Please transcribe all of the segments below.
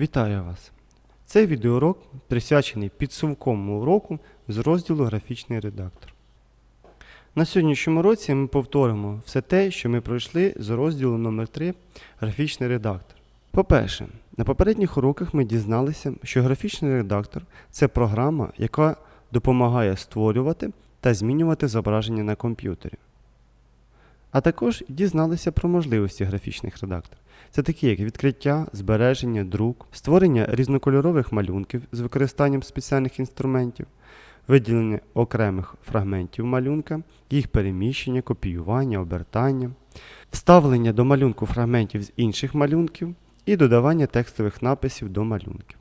Вітаю вас! Цей відеоурок присвячений підсумковому уроку з розділу Графічний редактор. На сьогоднішньому році ми повторимо все те, що ми пройшли з розділу номер 3 Графічний редактор. По-перше, на попередніх уроках ми дізналися, що графічний редактор це програма, яка допомагає створювати та змінювати зображення на комп'ютері. А також дізналися про можливості графічних редакторів. Це такі, як відкриття, збереження, друк, створення різнокольорових малюнків з використанням спеціальних інструментів, виділення окремих фрагментів малюнка, їх переміщення, копіювання, обертання, вставлення до малюнку фрагментів з інших малюнків і додавання текстових написів до малюнків.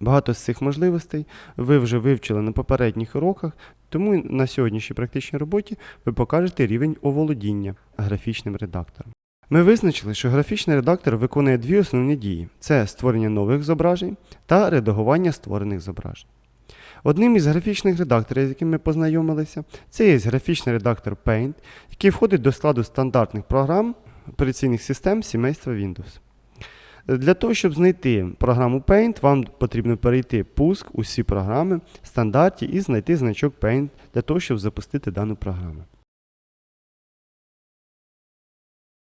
Багато з цих можливостей ви вже вивчили на попередніх уроках, тому на сьогоднішній практичній роботі ви покажете рівень оволодіння графічним редактором. Ми визначили, що графічний редактор виконує дві основні дії: це створення нових зображень та редагування створених зображень. Одним із графічних редакторів, з яким ми познайомилися, це є графічний редактор Paint, який входить до складу стандартних програм операційних систем сімейства Windows. Для того, щоб знайти програму Paint, вам потрібно перейти пуск усі програми стандарті і знайти значок Paint для того, щоб запустити дану програму.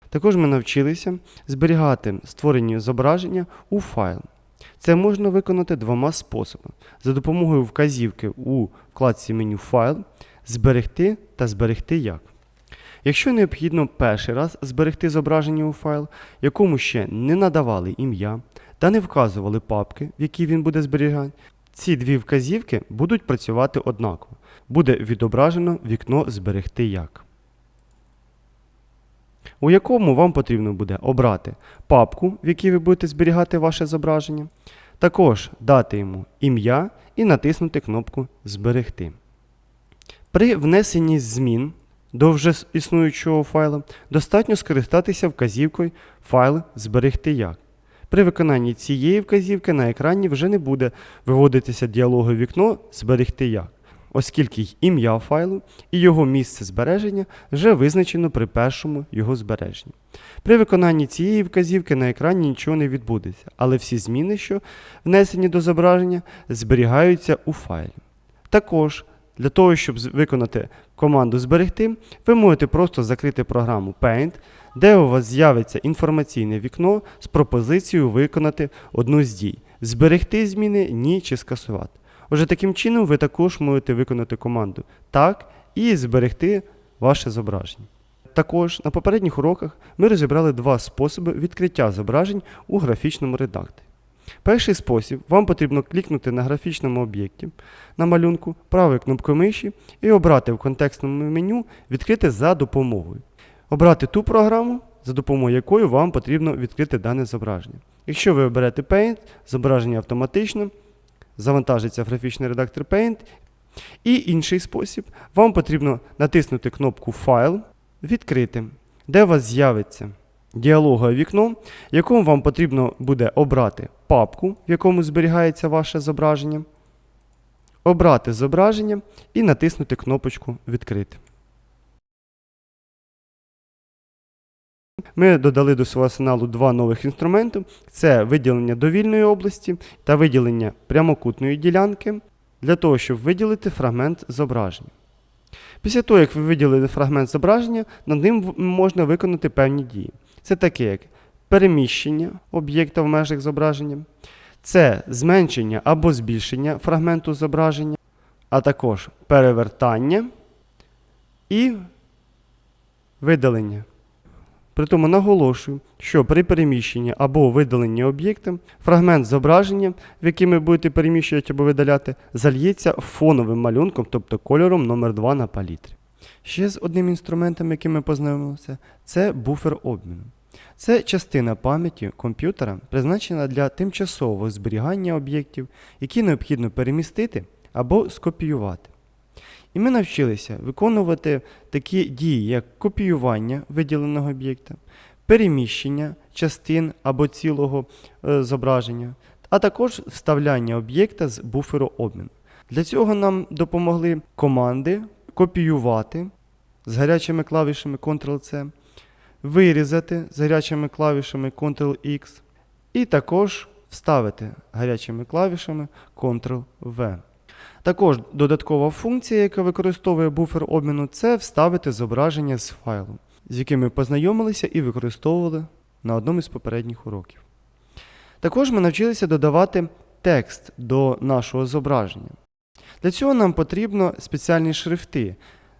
Також ми навчилися зберігати створені зображення у файл. Це можна виконати двома способами: за допомогою вказівки у вкладці меню Файл, зберегти та зберегти як. Якщо необхідно перший раз зберегти зображення у файл, якому ще не надавали ім'я та не вказували папки, в якій він буде зберігати, ці дві вказівки будуть працювати однаково. Буде відображено вікно Зберегти як у якому вам потрібно буде обрати папку, в якій ви будете зберігати ваше зображення, також дати йому ім'я і натиснути кнопку Зберегти. При внесенні змін до вже існуючого файла достатньо скористатися вказівкою Файл зберегти як. При виконанні цієї вказівки на екрані вже не буде виводитися діалогове вікно Зберегти як оскільки ім'я файлу і його місце збереження вже визначено при першому його збереженні. При виконанні цієї вказівки на екрані нічого не відбудеться, але всі зміни, що внесені до зображення, зберігаються у файлі. Також для того, щоб виконати команду зберегти, ви можете просто закрити програму Paint, де у вас з'явиться інформаційне вікно з пропозицією виконати одну з дій: зберегти зміни, ні чи скасувати. Отже, таким чином ви також можете виконати команду так і зберегти ваше зображення. Також на попередніх уроках ми розібрали два способи відкриття зображень у графічному редакторі. Перший спосіб вам потрібно клікнути на графічному об'єкті на малюнку правою кнопкою миші і обрати в контекстному меню Відкрити за допомогою. Обрати ту програму, за допомогою якої вам потрібно відкрити дане зображення. Якщо ви оберете Paint, зображення автоматично завантажиться графічний редактор Paint. І інший спосіб, вам потрібно натиснути кнопку Файл, відкрити, де у вас з'явиться діалогове вікно, в якому вам потрібно буде обрати папку, в якому зберігається ваше зображення, обрати зображення і натиснути кнопочку Відкрити. Ми додали до свого арсеналу два нових інструменти: це виділення довільної області та виділення прямокутної ділянки для того, щоб виділити фрагмент зображення. Після того, як ви виділили фрагмент зображення, над ним можна виконати певні дії. Це таке, як переміщення об'єкта в межах зображення, це зменшення або збільшення фрагменту зображення, а також перевертання і видалення. Притому наголошую, що при переміщенні або видаленні об'єкта фрагмент зображення, в який ви будете переміщувати або видаляти, зальється фоновим малюнком, тобто кольором номер 2 на палітрі. Ще з одним інструментом, яким ми познайомилися, це буфер обміну. Це частина пам'яті комп'ютера, призначена для тимчасового зберігання об'єктів, які необхідно перемістити або скопіювати. І ми навчилися виконувати такі дії, як копіювання виділеного об'єкта, переміщення частин або цілого е, зображення, а також вставляння об'єкта з буферу обміну. Для цього нам допомогли команди копіювати з гарячими клавішами Ctrl-C, вирізати з гарячими клавішами Ctrl-X і також вставити гарячими клавішами Ctrl-V. Також додаткова функція, яка використовує буфер обміну, це вставити зображення з файлу, з яким ми познайомилися і використовували на одному із попередніх уроків. Також ми навчилися додавати текст до нашого зображення. Для цього нам потрібно спеціальні шрифти.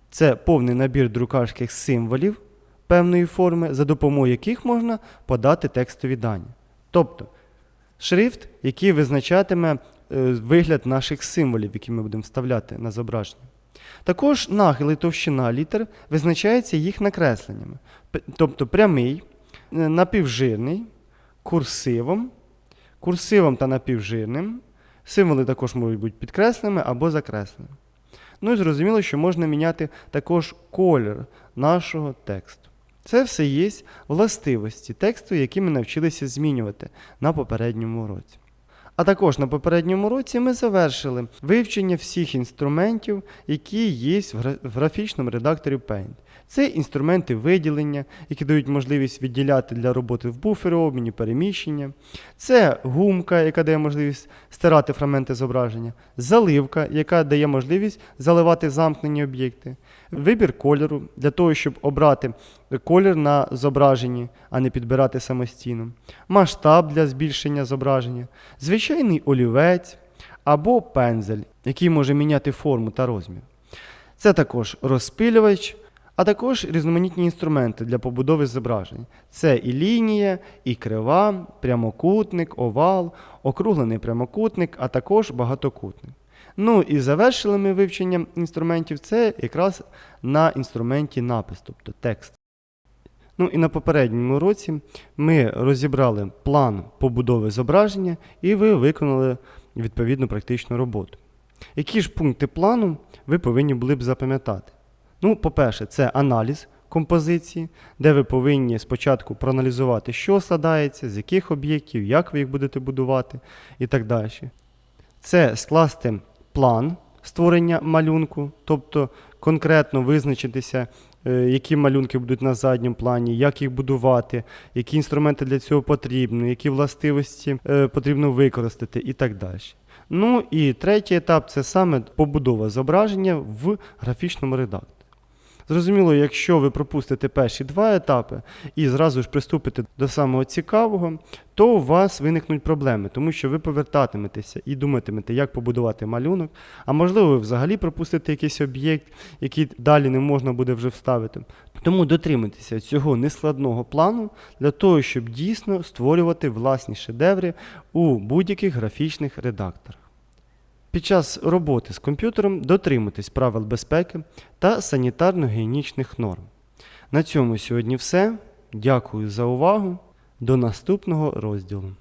Це повний набір друкарських символів певної форми, за допомогою яких можна подати текстові дані. Тобто шрифт, який визначатиме е, вигляд наших символів, які ми будемо вставляти на зображення. Також нахил і товщина літер визначається їх накресленнями, тобто прямий, е, напівжирний, курсивом, курсивом та напівжирним. Символи також можуть бути підкресленими або закресленими. Ну і зрозуміло, що можна міняти також колір нашого тексту. Це все є властивості тексту, які ми навчилися змінювати на попередньому уроці. А також на попередньому році ми завершили вивчення всіх інструментів, які є в графічному редакторі Paint. Це інструменти виділення, які дають можливість відділяти для роботи в буфері обміні, переміщення. Це гумка, яка дає можливість стирати фрагменти зображення, заливка, яка дає можливість заливати замкнені об'єкти, вибір кольору для того, щоб обрати колір на зображенні, а не підбирати самостійно, масштаб для збільшення зображення, звичайний олівець або пензель, який може міняти форму та розмір. Це також розпилювач, а також різноманітні інструменти для побудови зображень. Це і лінія, і крива, прямокутник, овал, округлений прямокутник, а також багатокутник. Ну і завершили ми вивчення інструментів це якраз на інструменті напис, тобто текст. Ну і на попередньому уроці ми розібрали план побудови зображення, і ви виконали відповідну практичну роботу. Які ж пункти плану ви повинні були б запам'ятати? Ну, по-перше, це аналіз композиції, де ви повинні спочатку проаналізувати, що складається, з яких об'єктів, як ви їх будете будувати і так далі. Це скласти план створення малюнку, тобто конкретно визначитися, е, які малюнки будуть на задньому плані, як їх будувати, які інструменти для цього потрібні, які властивості е, потрібно використати і так далі. Ну і третій етап це саме побудова зображення в графічному редакторі. Зрозуміло, якщо ви пропустите перші два етапи і зразу ж приступите до самого цікавого, то у вас виникнуть проблеми, тому що ви повертатиметеся і думатимете, як побудувати малюнок, а можливо, ви взагалі пропустите якийсь об'єкт, який далі не можна буде вже вставити. Тому дотримуйтеся цього нескладного плану для того, щоб дійсно створювати власні шедеври у будь-яких графічних редакторах. Під час роботи з комп'ютером дотримуйтесь правил безпеки та санітарно-гігієнічних норм. На цьому сьогодні все. Дякую за увагу. До наступного розділу.